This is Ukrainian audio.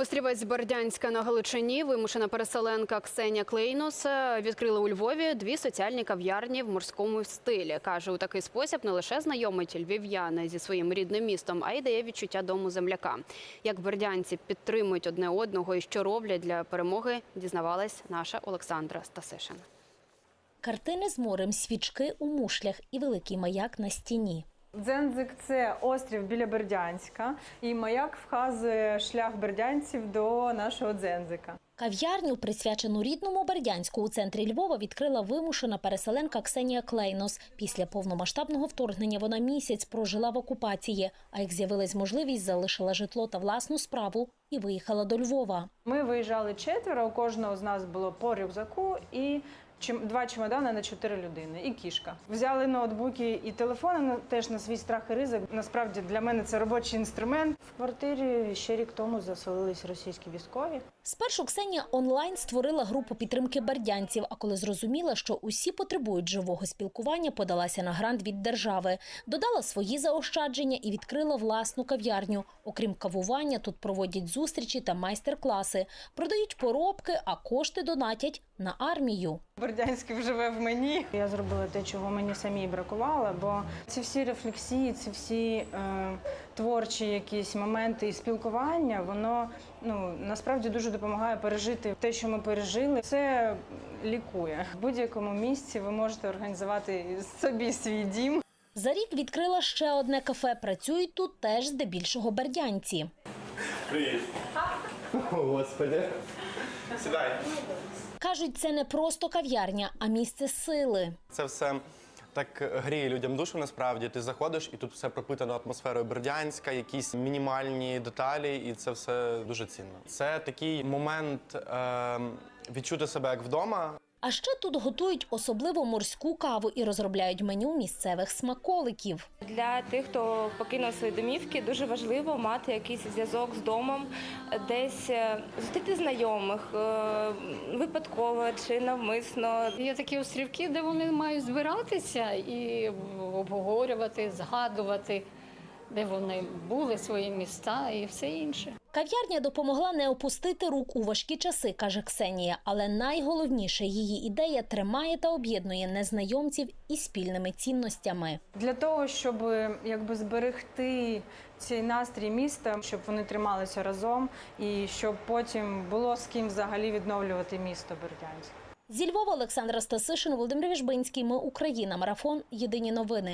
Острівець Бердянська на Галичині, вимушена переселенка Ксенія Клейнос е, відкрила у Львові дві соціальні кав'ярні в морському стилі. Каже, у такий спосіб не лише знайомить львів'яни зі своїм рідним містом, а й дає відчуття дому земляка. Як бердянці підтримують одне одного і що роблять для перемоги, дізнавалась наша Олександра Стасишин. Картини з морем, свічки у мушлях і великий маяк на стіні. Дзензик це острів біля Бердянська, і маяк вказує шлях бердянців до нашого дзензика. Кав'ярню, присвячену рідному Бердянську у центрі Львова, відкрила вимушена переселенка Ксенія Клейнос. Після повномасштабного вторгнення вона місяць прожила в окупації. А як з'явилась можливість, залишила житло та власну справу і виїхала до Львова. Ми виїжджали четверо. У кожного з нас було по рюкзаку і два чемодани на чотири людини, і кішка. Взяли ноутбуки і телефони теж на свій страх і ризик. Насправді для мене це робочий інструмент. В квартирі ще рік тому заселились російські військові. Спершу Ксенія онлайн створила групу підтримки бердянців, а коли зрозуміла, що усі потребують живого спілкування, подалася на грант від держави, додала свої заощадження і відкрила власну кав'ярню. Окрім кавування, тут проводять зустрічі та майстер-класи, продають поробки, а кошти донатять на армію. Бердянський вживе в мені. Я зробила те, чого мені самій бракувало, бо ці всі рефлексії, ці всі е, творчі якісь моменти і спілкування, воно ну насправді дуже допомагає пережити те, що ми пережили. Це лікує. В будь-якому місці ви можете організувати собі свій дім. За рік відкрила ще одне кафе. Працюють тут теж здебільшого бердянці. Привіт. О, Господи. Сідай. Кажуть, це не просто кав'ярня, а місце сили. Це все так гріє людям душу насправді. Ти заходиш і тут все пропитано атмосферою бердянська, якісь мінімальні деталі, і це все дуже цінно. Це такий момент е, відчути себе як вдома. А ще тут готують особливо морську каву і розробляють меню місцевих смаколиків. Для тих, хто покинув свої домівки, дуже важливо мати якийсь зв'язок з домом, десь е, зустріти знайомих е, випадково чи навмисно. Є такі острівки, де вони мають збиратися і обговорювати, згадувати, де вони були, свої міста і все інше. Кав'ярня допомогла не опустити рук у важкі часи, каже Ксенія. Але найголовніше її ідея тримає та об'єднує незнайомців із спільними цінностями. Для того, щоб якби зберегти цей настрій міста, щоб вони трималися разом, і щоб потім було з ким взагалі відновлювати місто Бердянськ. Зі Львова Олександра Стасишин, Володимир Віжбинський. Ми Україна. Марафон. Єдині новини.